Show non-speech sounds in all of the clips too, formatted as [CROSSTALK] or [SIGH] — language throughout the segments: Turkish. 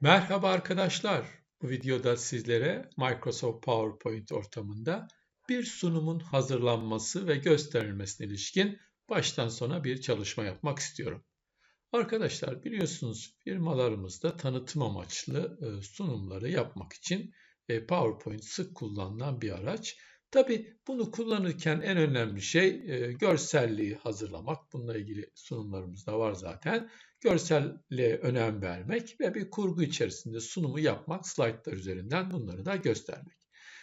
Merhaba arkadaşlar. Bu videoda sizlere Microsoft PowerPoint ortamında bir sunumun hazırlanması ve gösterilmesine ilişkin baştan sona bir çalışma yapmak istiyorum. Arkadaşlar biliyorsunuz firmalarımızda tanıtım amaçlı e, sunumları yapmak için e, PowerPoint sık kullanılan bir araç. Tabi bunu kullanırken en önemli şey e, görselliği hazırlamak. Bununla ilgili sunumlarımız da var zaten. Görselle önem vermek ve bir kurgu içerisinde sunumu yapmak, slaytlar üzerinden bunları da göstermek.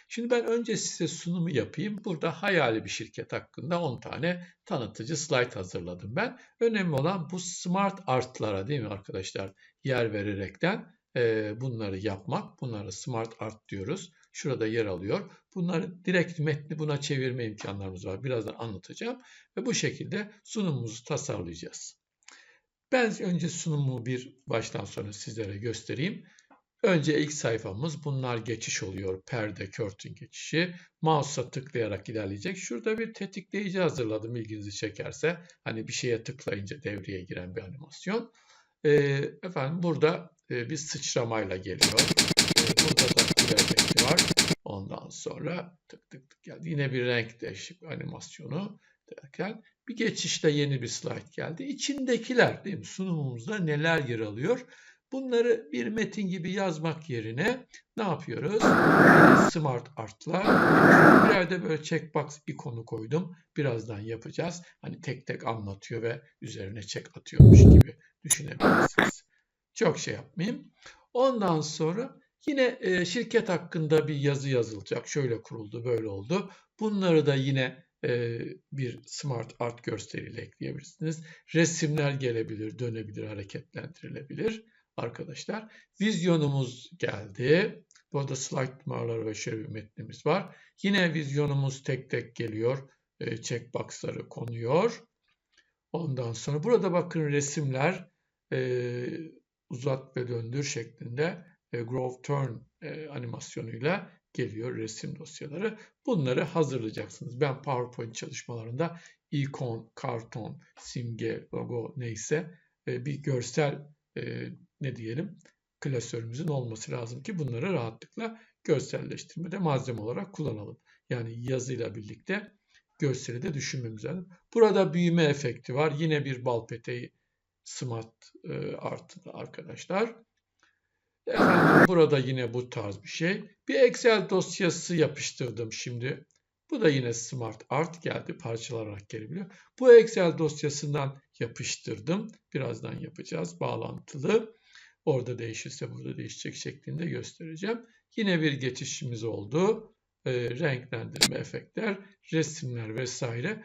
Şimdi ben önce size sunumu yapayım. Burada hayali bir şirket hakkında 10 tane tanıtıcı slayt hazırladım ben. Önemli olan bu smart artlara değil mi arkadaşlar yer vererekten e, bunları yapmak. Bunları smart art diyoruz. Şurada yer alıyor. Bunları direkt metni buna çevirme imkanlarımız var. Birazdan anlatacağım. Ve bu şekilde sunumumuzu tasarlayacağız. Ben önce sunumu bir baştan sona sizlere göstereyim. Önce ilk sayfamız bunlar geçiş oluyor. Perde, curtain geçişi. Mouse'a tıklayarak ilerleyecek. Şurada bir tetikleyici hazırladım ilginizi çekerse. Hani bir şeye tıklayınca devreye giren bir animasyon. Ee, efendim burada e, bir sıçramayla geliyor. Ee, burada da efekti var. Ondan sonra tık tık tık geldi. Yine bir renk değişik animasyonu derken bir geçişte yeni bir slide geldi. İçindekiler değil mi? Sunumumuzda neler yer alıyor? Bunları bir metin gibi yazmak yerine ne yapıyoruz? Smart Art'la bir yerde böyle checkbox ikonu koydum. Birazdan yapacağız. Hani tek tek anlatıyor ve üzerine check atıyormuş gibi düşünebilirsiniz. Çok şey yapmayayım. Ondan sonra yine e, şirket hakkında bir yazı yazılacak. Şöyle kuruldu, böyle oldu. Bunları da yine bir smart art gösteriyle ekleyebilirsiniz. Resimler gelebilir, dönebilir, hareketlendirilebilir arkadaşlar. Vizyonumuz geldi. Burada slide numarları ve şöyle metnimiz var. Yine vizyonumuz tek tek geliyor. E, checkboxları konuyor. Ondan sonra burada bakın resimler e, uzat ve döndür şeklinde e, Grove Turn e, animasyonuyla geliyor resim dosyaları. Bunları hazırlayacaksınız. Ben PowerPoint çalışmalarında ikon, karton, simge, logo neyse e, bir görsel e, ne diyelim klasörümüzün olması lazım ki bunları rahatlıkla görselleştirmede malzeme olarak kullanalım. Yani yazıyla birlikte görseli de düşünmemiz lazım. Burada büyüme efekti var. Yine bir bal peteği smart e, artı arkadaşlar. Efendim burada yine bu tarz bir şey. Bir Excel dosyası yapıştırdım şimdi. Bu da yine Smart Art geldi. Parçalanarak gelebiliyor. Bu Excel dosyasından yapıştırdım. Birazdan yapacağız. Bağlantılı. Orada değişirse burada değişecek şeklinde göstereceğim. Yine bir geçişimiz oldu. E, renklendirme efektler, resimler vesaire.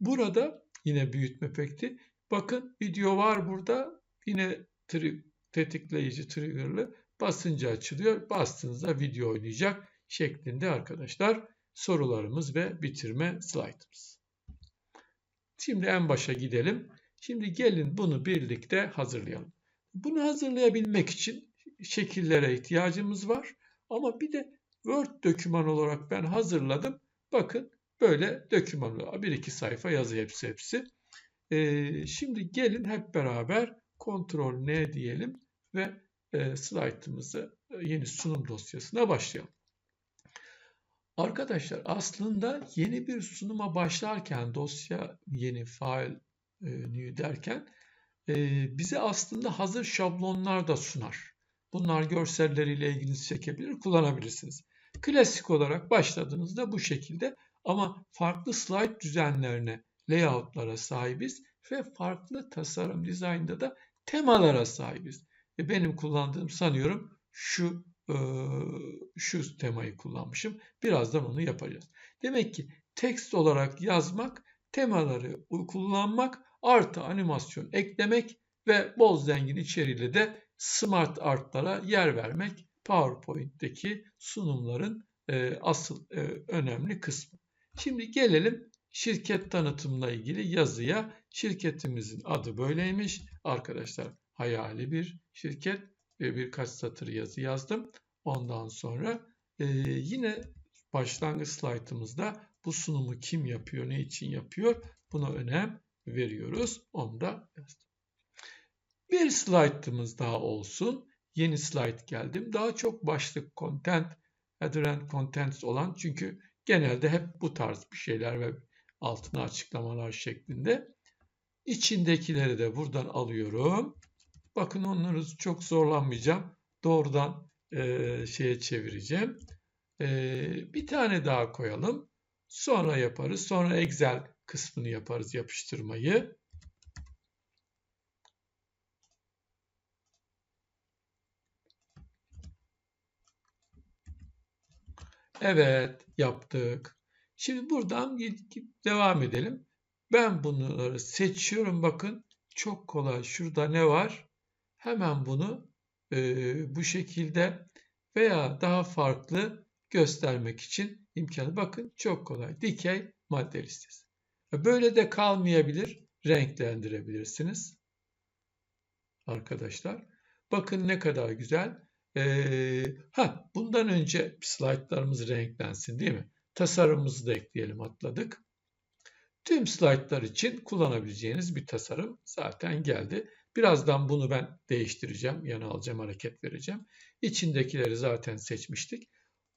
Burada yine büyütme efekti. Bakın video var burada. Yine tetikleyici triggerlı basınca açılıyor. Bastığınızda video oynayacak şeklinde arkadaşlar sorularımız ve bitirme slaytımız. Şimdi en başa gidelim. Şimdi gelin bunu birlikte hazırlayalım. Bunu hazırlayabilmek için şekillere ihtiyacımız var. Ama bir de Word doküman olarak ben hazırladım. Bakın böyle doküman bir iki sayfa yazı hepsi hepsi. Ee, şimdi gelin hep beraber Ctrl N diyelim ve e, slaytımızı e, yeni sunum dosyasına başlayalım. Arkadaşlar aslında yeni bir sunuma başlarken dosya yeni fail e, new derken e, bize aslında hazır şablonlar da sunar. Bunlar görselleriyle ilginizi çekebilir, kullanabilirsiniz. Klasik olarak başladığınızda bu şekilde ama farklı slide düzenlerine, layoutlara sahibiz ve farklı tasarım dizaynda da temalara sahibiz. Ve benim kullandığım sanıyorum şu e, şu temayı kullanmışım. Birazdan onu yapacağız. Demek ki tekst olarak yazmak, temaları kullanmak, artı animasyon eklemek ve bol zengin içeriğiyle de smart artlara yer vermek PowerPoint'teki sunumların e, asıl e, önemli kısmı. Şimdi gelelim şirket tanıtımla ilgili yazıya. Şirketimizin adı böyleymiş. Arkadaşlar hayali bir şirket ve birkaç satır yazı yazdım. Ondan sonra e, yine başlangıç slaytımızda bu sunumu kim yapıyor, ne için yapıyor buna önem veriyoruz. Onu da yazdım. Bir slaytımız daha olsun. yeni slide geldim. Daha çok başlık content, and contents olan çünkü genelde hep bu tarz bir şeyler ve altına açıklamalar şeklinde. İçindekileri de buradan alıyorum. Bakın onları çok zorlanmayacağım. Doğrudan e, şeye çevireceğim. E, bir tane daha koyalım. Sonra yaparız. Sonra Excel kısmını yaparız yapıştırmayı. Evet yaptık. Şimdi buradan devam edelim. Ben bunları seçiyorum. Bakın çok kolay. Şurada ne var? Hemen bunu e, bu şekilde veya daha farklı göstermek için imkanı. Bakın çok kolay. Dikey madde listesi. Böyle de kalmayabilir. Renklendirebilirsiniz. Arkadaşlar. Bakın ne kadar güzel. Ee, ha, bundan önce slaytlarımız renklensin değil mi? Tasarımımızı da ekleyelim atladık. Tüm slaytlar için kullanabileceğiniz bir tasarım zaten geldi. Birazdan bunu ben değiştireceğim. Yana alacağım, hareket vereceğim. İçindekileri zaten seçmiştik.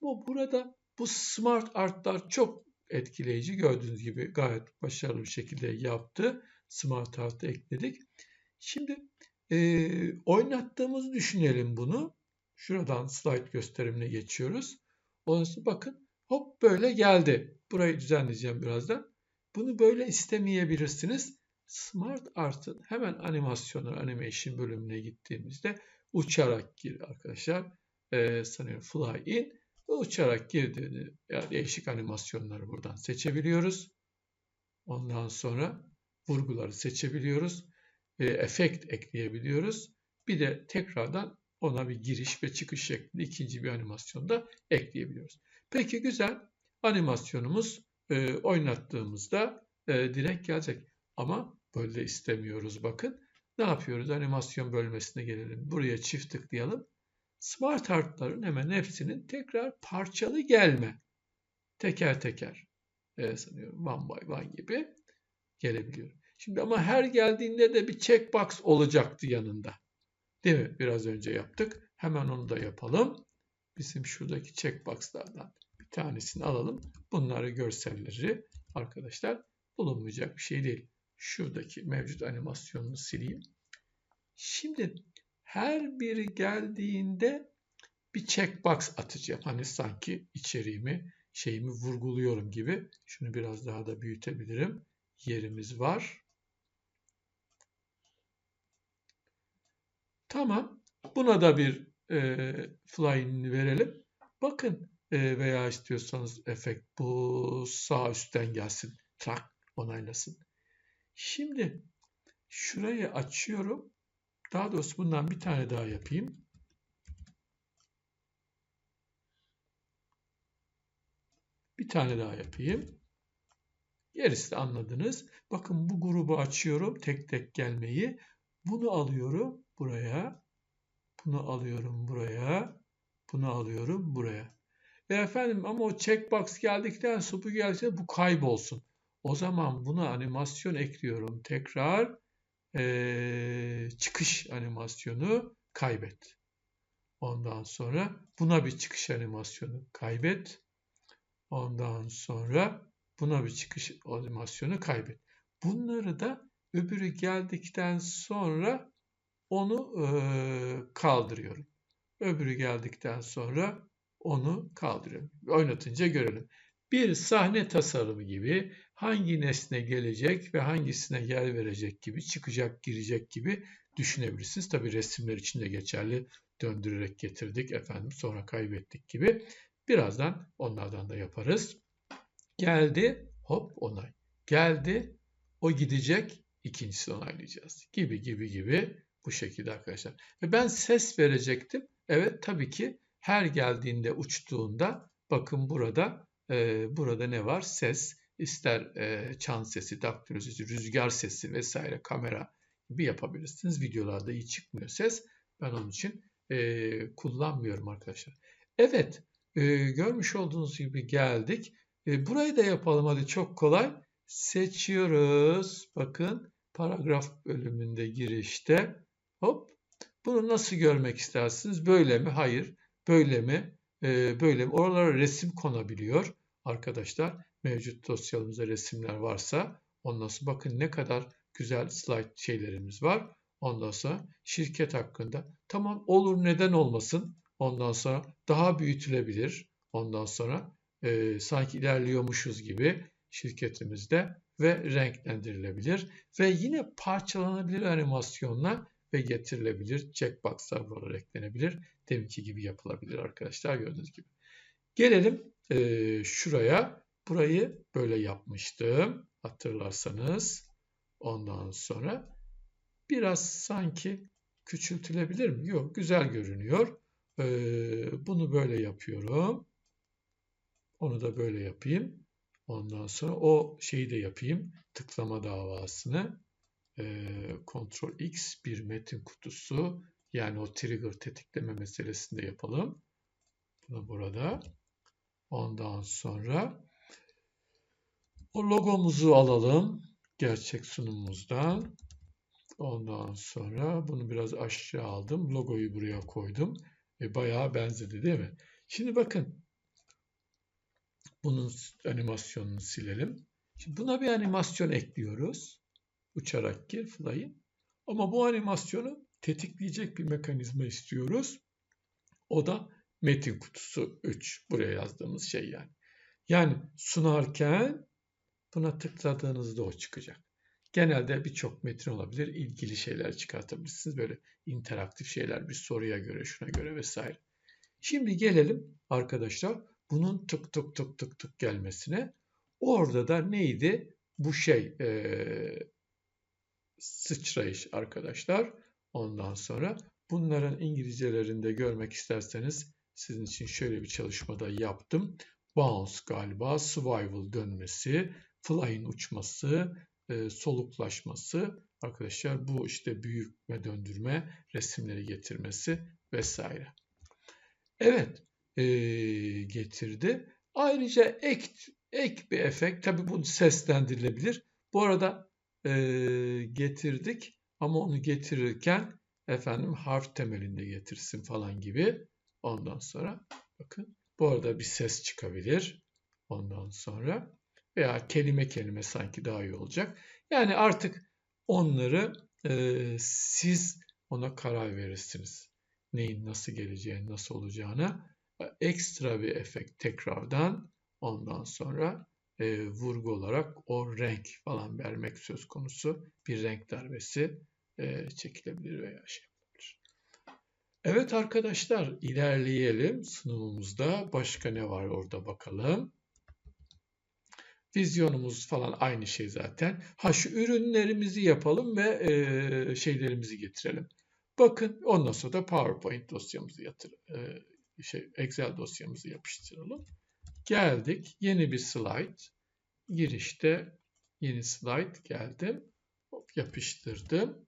Bu burada bu smart artlar çok etkileyici. Gördüğünüz gibi gayet başarılı bir şekilde yaptı. Smart art'ı ekledik. Şimdi e, oynattığımızı düşünelim bunu. Şuradan slide gösterimine geçiyoruz. Ondan bakın hop böyle geldi. Burayı düzenleyeceğim birazdan. Bunu böyle istemeyebilirsiniz. Smart Art'ın hemen animasyonlar, animation bölümüne gittiğimizde uçarak gir arkadaşlar. Ee, sanıyorum fly in ve uçarak girdiğini yani değişik animasyonları buradan seçebiliyoruz. Ondan sonra vurguları seçebiliyoruz. E, efekt ekleyebiliyoruz. Bir de tekrardan ona bir giriş ve çıkış şeklinde ikinci bir animasyon da ekleyebiliyoruz. Peki güzel. Animasyonumuz e, oynattığımızda e, direkt gelecek. Ama böyle istemiyoruz bakın. Ne yapıyoruz? Animasyon bölmesine gelelim. Buraya çift tıklayalım. Smart Art'ların hemen hepsinin tekrar parçalı gelme. Teker teker. E, sanıyorum one by one gibi gelebiliyor. Şimdi ama her geldiğinde de bir checkbox olacaktı yanında. Değil mi? Biraz önce yaptık. Hemen onu da yapalım. Bizim şuradaki checkboxlardan bir tanesini alalım. Bunları görselleri arkadaşlar bulunmayacak bir şey değil. Şuradaki mevcut animasyonunu sileyim. Şimdi her biri geldiğinde bir checkbox atacağım. Hani sanki içeriğimi, şeyimi vurguluyorum gibi. Şunu biraz daha da büyütebilirim. Yerimiz var. Tamam. Buna da bir e, fly'ini verelim. Bakın e, veya istiyorsanız efekt bu sağ üstten gelsin. Track onaylasın. Şimdi şurayı açıyorum. Daha doğrusu bundan bir tane daha yapayım. Bir tane daha yapayım. Gerisi de anladınız. Bakın bu grubu açıyorum. Tek tek gelmeyi. Bunu alıyorum buraya. Bunu alıyorum buraya. Bunu alıyorum buraya. Ve efendim ama o checkbox geldikten sonra bu gelse bu kaybolsun. O zaman buna animasyon ekliyorum. Tekrar ee, çıkış animasyonu kaybet. Ondan sonra buna bir çıkış animasyonu kaybet. Ondan sonra buna bir çıkış animasyonu kaybet. Bunları da öbürü geldikten sonra onu e, kaldırıyorum. Öbürü geldikten sonra onu kaldırıyorum. Oynatınca görelim. Bir sahne tasarımı gibi hangi nesne gelecek ve hangisine yer verecek gibi, çıkacak, girecek gibi düşünebilirsiniz. Tabi resimler için de geçerli. Döndürerek getirdik efendim sonra kaybettik gibi. Birazdan onlardan da yaparız. Geldi hop onay. Geldi o gidecek ikincisini onaylayacağız. Gibi gibi gibi bu şekilde arkadaşlar. Ve ben ses verecektim. Evet tabii ki her geldiğinde uçtuğunda bakın burada e, burada ne var? Ses ister e, çan sesi, daktilo sesi, rüzgar sesi vesaire kamera gibi yapabilirsiniz. Videolarda iyi çıkmıyor ses. Ben onun için e, kullanmıyorum arkadaşlar. Evet e, görmüş olduğunuz gibi geldik. E, burayı da yapalım hadi çok kolay. Seçiyoruz. Bakın paragraf bölümünde girişte hop Bunu nasıl görmek istersiniz? Böyle mi? Hayır. Böyle mi? Ee, böyle mi? Oralara resim konabiliyor arkadaşlar. Mevcut dosyamızda resimler varsa ondan sonra bakın ne kadar güzel slide şeylerimiz var. Ondan sonra şirket hakkında tamam olur neden olmasın. Ondan sonra daha büyütülebilir. Ondan sonra e, sanki ilerliyormuşuz gibi şirketimizde ve renklendirilebilir. Ve yine parçalanabilir animasyonla ve getirilebilir. Checkbox'lar buralara eklenebilir. Deminki gibi yapılabilir arkadaşlar gördüğünüz gibi. Gelelim e, şuraya. Burayı böyle yapmıştım hatırlarsanız. Ondan sonra biraz sanki küçültülebilir mi? Yok güzel görünüyor. Ee, bunu böyle yapıyorum. Onu da böyle yapayım. Ondan sonra o şeyi de yapayım. Tıklama davasını. Ee, Ctrl X bir metin kutusu. Yani o trigger tetikleme meselesini de yapalım. Bunu burada. Ondan sonra o logomuzu alalım. Gerçek sunumumuzdan. Ondan sonra bunu biraz aşağı aldım. Logoyu buraya koydum. E, bayağı benzedi değil mi? Şimdi bakın. Bunun animasyonunu silelim. Şimdi buna bir animasyon ekliyoruz. Uçarak gir fly'in. Ama bu animasyonu tetikleyecek bir mekanizma istiyoruz. O da metin kutusu 3. Buraya yazdığımız şey yani. Yani sunarken buna tıkladığınızda o çıkacak. Genelde birçok metin olabilir. ilgili şeyler çıkartabilirsiniz. Böyle interaktif şeyler bir soruya göre, şuna göre vesaire. Şimdi gelelim arkadaşlar bunun tık tık tık tık tık gelmesine. Orada da neydi? Bu şey ee, sıçrayış arkadaşlar. Ondan sonra bunların İngilizcelerinde görmek isterseniz sizin için şöyle bir çalışmada yaptım. Bounce galiba, survival dönmesi, fly'in uçması, e, soluklaşması arkadaşlar bu işte büyükme döndürme resimleri getirmesi vesaire. Evet e, getirdi. Ayrıca ek, ek bir efekt tabi bu seslendirilebilir. Bu arada e, getirdik ama onu getirirken efendim harf temelinde getirsin falan gibi. Ondan sonra bakın bu arada bir ses çıkabilir. Ondan sonra veya kelime kelime sanki daha iyi olacak. Yani artık onları e, siz ona karar verirsiniz. Neyin nasıl geleceğini, nasıl olacağına ekstra bir efekt tekrardan ondan sonra e, vurgu olarak o renk falan vermek söz konusu bir renk darbesi e, çekilebilir veya şey. Evet arkadaşlar ilerleyelim sunumumuzda. Başka ne var orada bakalım. Vizyonumuz falan aynı şey zaten. Ha şu ürünlerimizi yapalım ve e, şeylerimizi getirelim. Bakın ondan sonra da PowerPoint dosyamızı yatır, e, şey Excel dosyamızı yapıştıralım. Geldik. Yeni bir slide. Girişte yeni slide geldim. Hop, yapıştırdım.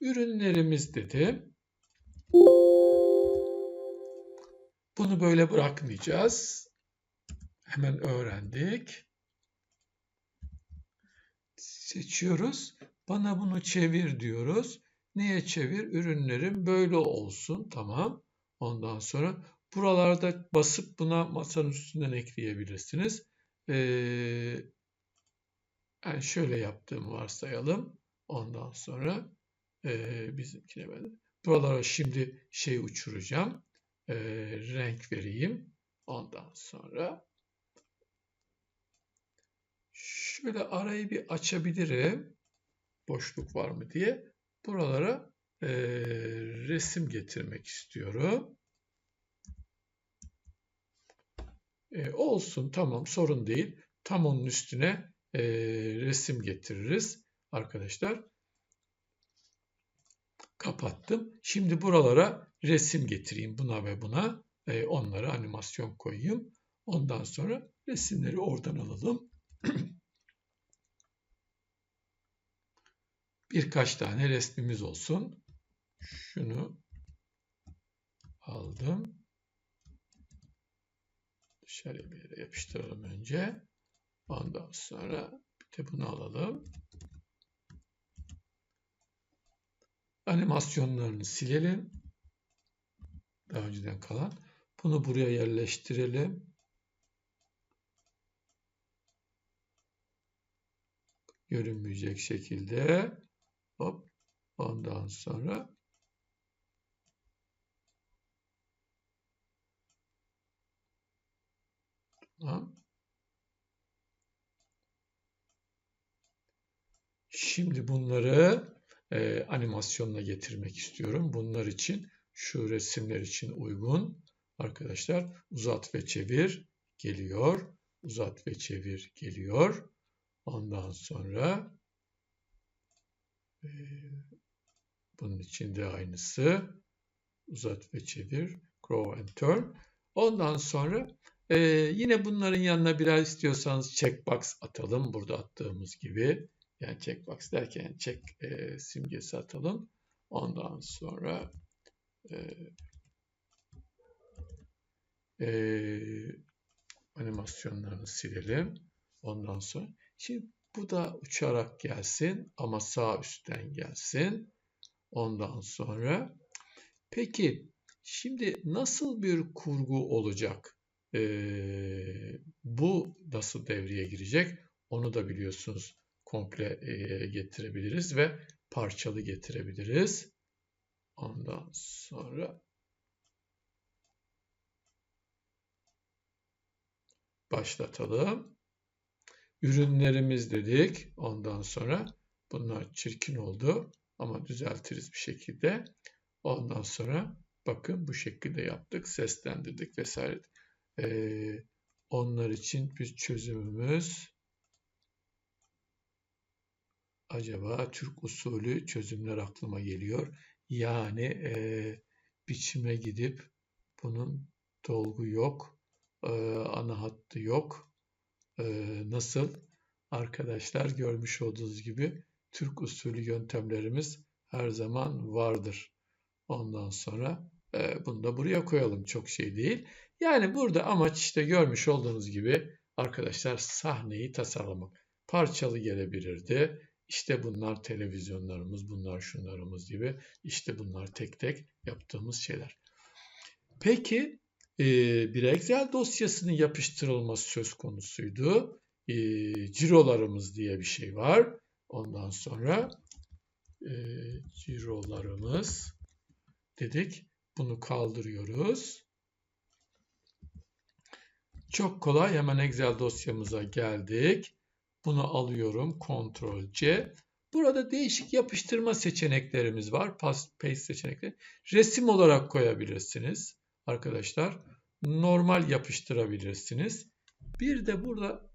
Ürünlerimiz dedim. Bunu böyle bırakmayacağız. Hemen öğrendik seçiyoruz. Bana bunu çevir diyoruz. Neye çevir? Ürünlerim böyle olsun. Tamam. Ondan sonra buralarda basıp buna masanın üstünden ekleyebilirsiniz. Ee, yani şöyle yaptığımı varsayalım. Ondan sonra e, bizimkine ben buralara şimdi şey uçuracağım. E, renk vereyim. Ondan sonra Şöyle arayı bir açabilirim. Boşluk var mı diye. Buralara e, resim getirmek istiyorum. E, olsun tamam sorun değil. Tam onun üstüne e, resim getiririz arkadaşlar. Kapattım. Şimdi buralara resim getireyim buna ve buna. E, onlara animasyon koyayım. Ondan sonra resimleri oradan alalım. [CLEARS THROAT] birkaç tane resmimiz olsun. Şunu aldım. Dışarıya bir yere yapıştıralım önce. Ondan sonra bir de bunu alalım. animasyonlarını silelim. Daha önceden kalan. Bunu buraya yerleştirelim. Görünmeyecek şekilde. Hop. Ondan sonra Tamam. Şimdi bunları e, animasyonla getirmek istiyorum. Bunlar için şu resimler için uygun arkadaşlar uzat ve çevir geliyor. Uzat ve çevir geliyor. Ondan sonra e, bunun için de aynısı uzat ve çevir grow and turn. Ondan sonra e, yine bunların yanına birer istiyorsanız checkbox atalım. Burada attığımız gibi. Yani checkbox derken check e, simgesi atalım. Ondan sonra e, e, animasyonlarını silelim. Ondan sonra şimdi bu da uçarak gelsin ama sağ üstten gelsin. Ondan sonra peki şimdi nasıl bir kurgu olacak? Ee, bu nasıl devreye girecek? Onu da biliyorsunuz komple e, getirebiliriz ve parçalı getirebiliriz. Ondan sonra başlatalım. Ürünlerimiz dedik. Ondan sonra bunlar çirkin oldu ama düzeltiriz bir şekilde. Ondan sonra bakın bu şekilde yaptık. Seslendirdik vesaire. Ee, onlar için bir çözümümüz acaba Türk usulü çözümler aklıma geliyor. Yani e, biçime gidip bunun dolgu yok, e, ana hattı yok. E, nasıl? Arkadaşlar görmüş olduğunuz gibi Türk usulü yöntemlerimiz her zaman vardır. Ondan sonra e, bunu da buraya koyalım çok şey değil. Yani burada amaç işte görmüş olduğunuz gibi arkadaşlar sahneyi tasarlamak. Parçalı gelebilirdi. İşte bunlar televizyonlarımız, bunlar şunlarımız gibi. İşte bunlar tek tek yaptığımız şeyler. Peki e, bir Excel dosyasının yapıştırılması söz konusuydu. E, cirolarımız diye bir şey var. Ondan sonra e, cirolarımız dedik. Bunu kaldırıyoruz. Çok kolay hemen Excel dosyamıza geldik. Bunu alıyorum. Ctrl C. Burada değişik yapıştırma seçeneklerimiz var. Paste seçenekleri. Resim olarak koyabilirsiniz arkadaşlar. Normal yapıştırabilirsiniz. Bir de burada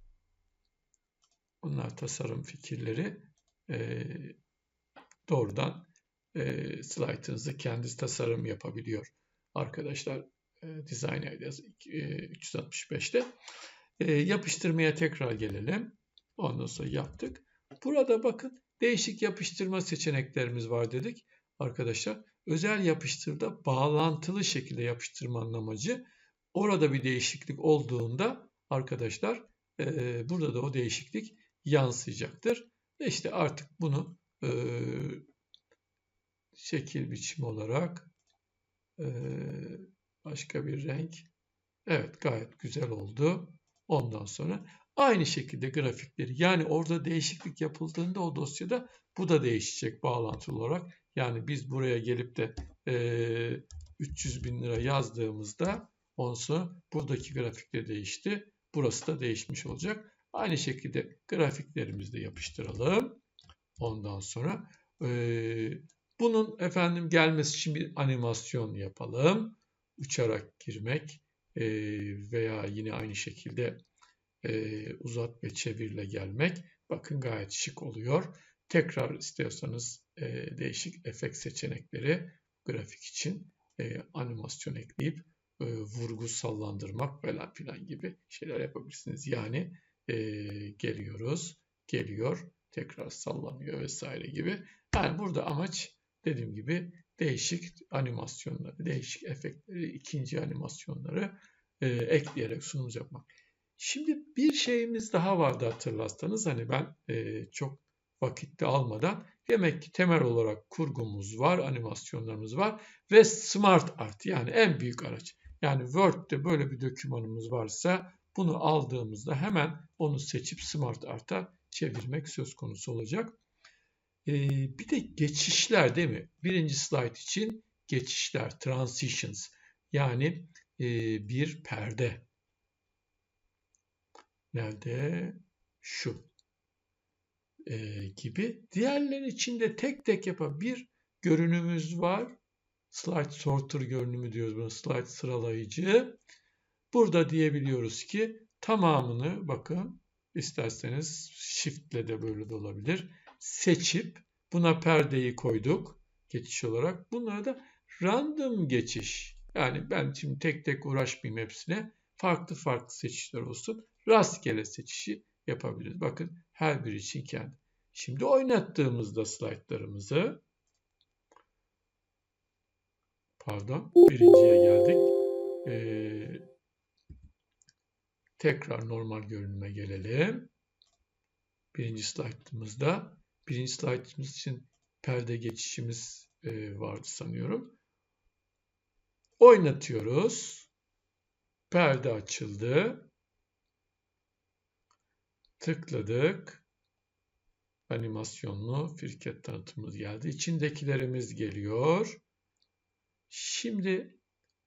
bunlar tasarım fikirleri e, doğrudan e, slaytınızı kendiniz tasarım yapabiliyor arkadaşlar. E, Design Ideas e, 365'te. E, yapıştırmaya tekrar gelelim. Ondan sonra yaptık. Burada bakın değişik yapıştırma seçeneklerimiz var dedik. Arkadaşlar özel yapıştırda bağlantılı şekilde yapıştırmanın amacı orada bir değişiklik olduğunda arkadaşlar e, burada da o değişiklik yansıyacaktır. İşte artık bunu e, şekil biçim olarak e, başka bir renk evet gayet güzel oldu. Ondan sonra Aynı şekilde grafikleri yani orada değişiklik yapıldığında o dosyada bu da değişecek bağlantılı olarak. Yani biz buraya gelip de e, 300 bin lira yazdığımızda onsa buradaki grafik de değişti. Burası da değişmiş olacak. Aynı şekilde grafiklerimizi de yapıştıralım. Ondan sonra e, bunun efendim gelmesi için bir animasyon yapalım. Uçarak girmek e, veya yine aynı şekilde e, uzat ve çevirle gelmek bakın gayet şık oluyor. Tekrar istiyorsanız e, değişik efekt seçenekleri grafik için e, animasyon ekleyip e, vurgu sallandırmak falan filan gibi şeyler yapabilirsiniz. Yani e, geliyoruz, geliyor, tekrar sallanıyor vesaire gibi. Yani burada amaç dediğim gibi değişik animasyonları, değişik efektleri, ikinci animasyonları e, ekleyerek sunum yapmak. Şimdi bir şeyimiz daha vardı hatırlarsanız hani ben e, çok vakitte almadan demek ki temel olarak kurgumuz var, animasyonlarımız var ve Smart Art yani en büyük araç. Yani Word'de böyle bir dokümanımız varsa bunu aldığımızda hemen onu seçip Smart Art'a çevirmek söz konusu olacak. Ee, bir de geçişler değil mi? Birinci slide için geçişler, transitions yani e, bir perde. Nerede? Şu. E, gibi. Diğerleri için de tek tek yapan bir görünümümüz var. Slide sorter görünümü diyoruz buna. Slide sıralayıcı. Burada diyebiliyoruz ki tamamını bakın isterseniz shift ile de böyle de olabilir. Seçip buna perdeyi koyduk geçiş olarak. Bunlara da random geçiş. Yani ben şimdi tek tek uğraşmayayım hepsine. Farklı farklı seçişler olsun. Rastgele seçişi yapabiliriz. Bakın her biri için kendi. Şimdi oynattığımızda slaytlarımızı pardon birinciye geldik. Ee, tekrar normal görünüme gelelim. Birinci slaytımızda birinci slaytımız için perde geçişimiz e, vardı sanıyorum. Oynatıyoruz. Perde açıldı. Tıkladık. Animasyonlu firket tanıtımımız geldi. İçindekilerimiz geliyor. Şimdi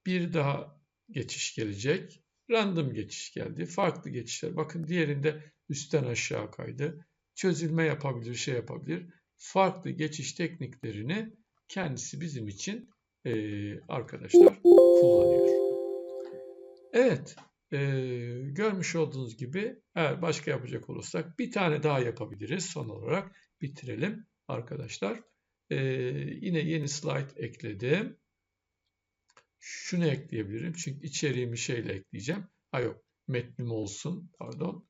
bir daha geçiş gelecek. Random geçiş geldi. Farklı geçişler. Bakın diğerinde üstten aşağı kaydı. Çözülme yapabilir, şey yapabilir. Farklı geçiş tekniklerini kendisi bizim için e, arkadaşlar kullanıyor. Evet, e, görmüş olduğunuz gibi eğer başka yapacak olursak bir tane daha yapabiliriz. Son olarak bitirelim arkadaşlar. E, yine yeni slide ekledim. Şunu ekleyebilirim çünkü içeriğimi şeyle ekleyeceğim. Ha yok, metnim olsun pardon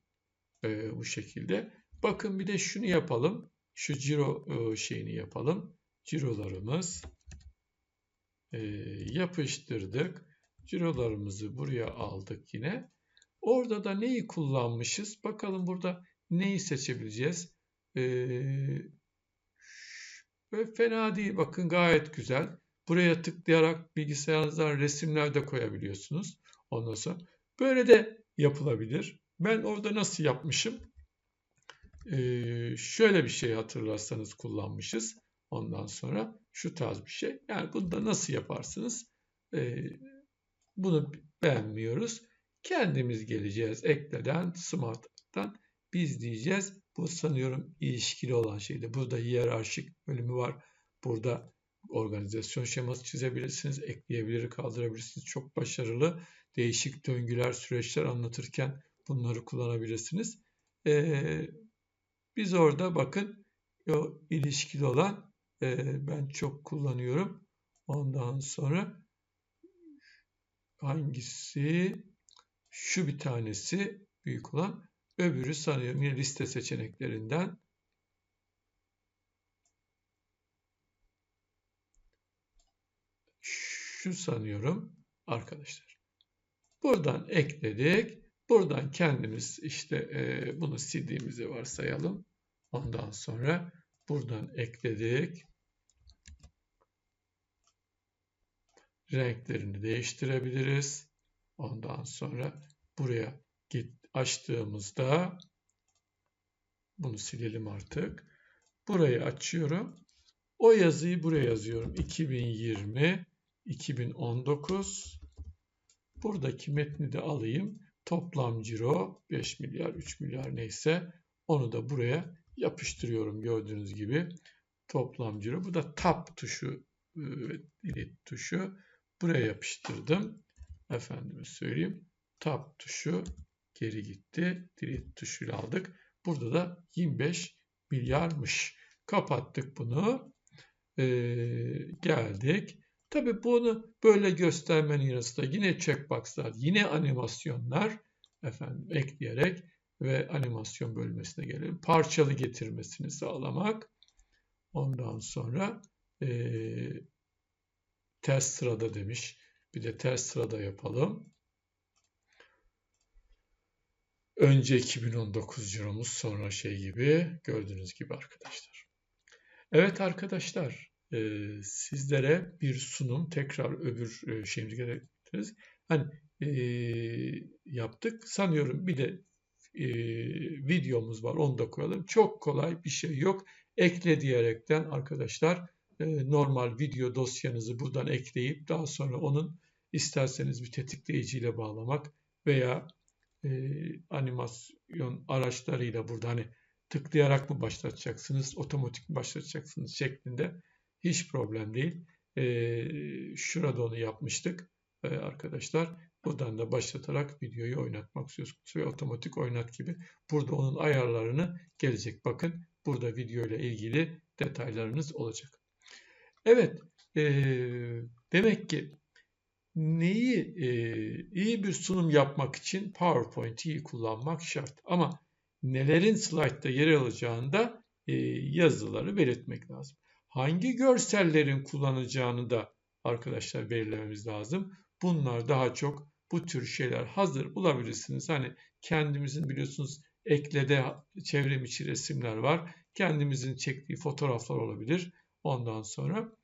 e, bu şekilde. Bakın bir de şunu yapalım. Şu ciro e, şeyini yapalım. Cirolarımız e, yapıştırdık. Cirolarımızı buraya aldık yine. Orada da neyi kullanmışız? Bakalım burada neyi seçebileceğiz? Ee, fena değil. Bakın gayet güzel. Buraya tıklayarak bilgisayarınızdan resimler de koyabiliyorsunuz. Ondan sonra böyle de yapılabilir. Ben orada nasıl yapmışım? Ee, şöyle bir şey hatırlarsanız kullanmışız. Ondan sonra şu tarz bir şey. Yani bunu da nasıl yaparsınız? Ee, bunu beğenmiyoruz. Kendimiz geleceğiz. Ekleden, smart'tan biz diyeceğiz. Bu sanıyorum ilişkili olan şeydi. Burada hiyerarşik bölümü var. Burada organizasyon şeması çizebilirsiniz. Ekleyebilir, kaldırabilirsiniz. Çok başarılı. Değişik döngüler, süreçler anlatırken bunları kullanabilirsiniz. Ee, biz orada bakın o ilişkili olan e, ben çok kullanıyorum. Ondan sonra hangisi? Şu bir tanesi büyük olan. Öbürü sanıyorum yine liste seçeneklerinden. Şu sanıyorum arkadaşlar. Buradan ekledik. Buradan kendimiz işte e, bunu sildiğimizi varsayalım. Ondan sonra buradan ekledik. Renklerini değiştirebiliriz. Ondan sonra buraya git açtığımızda bunu silelim artık. Burayı açıyorum. O yazıyı buraya yazıyorum. 2020 2019 buradaki metni de alayım. Toplam ciro 5 milyar 3 milyar neyse onu da buraya yapıştırıyorum gördüğünüz gibi. Toplam ciro. Bu da tab tuşu ve delete tuşu. Buraya yapıştırdım. Efendime söyleyeyim. Tab tuşu geri gitti. Delete tuşuyla aldık. Burada da 25 milyarmış. Kapattık bunu. Ee, geldik. Tabi bunu böyle göstermenin yanında yine checkboxlar, yine animasyonlar efendim ekleyerek ve animasyon bölmesine gelelim. Parçalı getirmesini sağlamak. Ondan sonra e, ters sırada demiş. Bir de ters sırada yapalım. Önce 2019 ciromuz sonra şey gibi gördüğünüz gibi arkadaşlar. Evet arkadaşlar e, sizlere bir sunum tekrar öbür e, şeyimizi getiririz. Hani e, yaptık. Sanıyorum bir de e, videomuz var onu da koyalım. Çok kolay bir şey yok. Ekle diyerekten arkadaşlar normal video dosyanızı buradan ekleyip daha sonra onun isterseniz bir tetikleyiciyle bağlamak veya e, animasyon araçlarıyla burada hani tıklayarak mı başlatacaksınız, otomatik mi başlatacaksınız şeklinde hiç problem değil. E, şurada onu yapmıştık e, arkadaşlar. Buradan da başlatarak videoyu oynatmak söz konusu ve otomatik oynat gibi. Burada onun ayarlarını gelecek. Bakın burada video ile ilgili detaylarınız olacak. Evet, e, demek ki neyi e, iyi bir sunum yapmak için PowerPoint'i iyi kullanmak şart. Ama nelerin slaytta yer alacağında e, yazıları belirtmek lazım. Hangi görsellerin kullanacağını da arkadaşlar belirlememiz lazım. Bunlar daha çok bu tür şeyler hazır bulabilirsiniz. Hani kendimizin biliyorsunuz eklede çevrim içi resimler var. Kendimizin çektiği fotoğraflar olabilir. Ondan sonra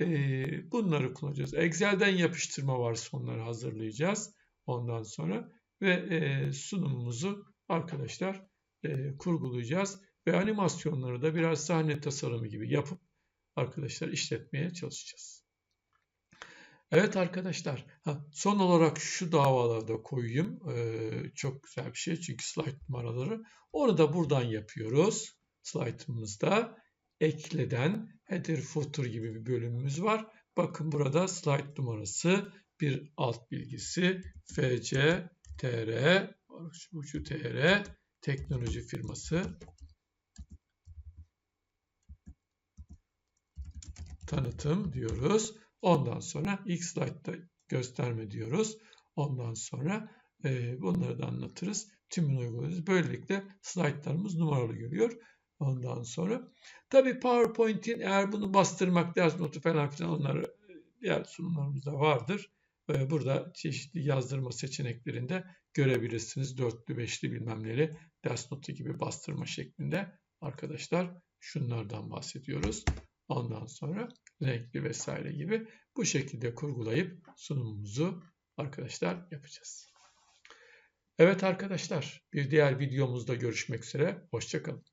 e, bunları kullanacağız. Excel'den yapıştırma varsa onları hazırlayacağız. Ondan sonra ve e, sunumumuzu arkadaşlar e, kurgulayacağız. Ve animasyonları da biraz sahne tasarımı gibi yapıp arkadaşlar işletmeye çalışacağız. Evet arkadaşlar ha, son olarak şu davalarda koyayım. Ee, çok güzel bir şey çünkü slide numaraları. Onu da buradan yapıyoruz. Slide'ımızda ekleden header footer gibi bir bölümümüz var. Bakın burada slide numarası bir alt bilgisi FC TR ucu TR teknoloji firması tanıtım diyoruz. Ondan sonra ilk slide'da gösterme diyoruz. Ondan sonra e, bunları da anlatırız. Tümünü uygularız. Böylelikle slaytlarımız numaralı görüyor. Ondan sonra tabii PowerPoint'in eğer bunu bastırmak, ders notu falan filan onları diğer sunumlarımızda vardır. Burada çeşitli yazdırma seçeneklerinde görebilirsiniz. Dörtlü, beşli bilmem neleri ders notu gibi bastırma şeklinde arkadaşlar şunlardan bahsediyoruz. Ondan sonra renkli vesaire gibi bu şekilde kurgulayıp sunumumuzu arkadaşlar yapacağız. Evet arkadaşlar bir diğer videomuzda görüşmek üzere. Hoşçakalın.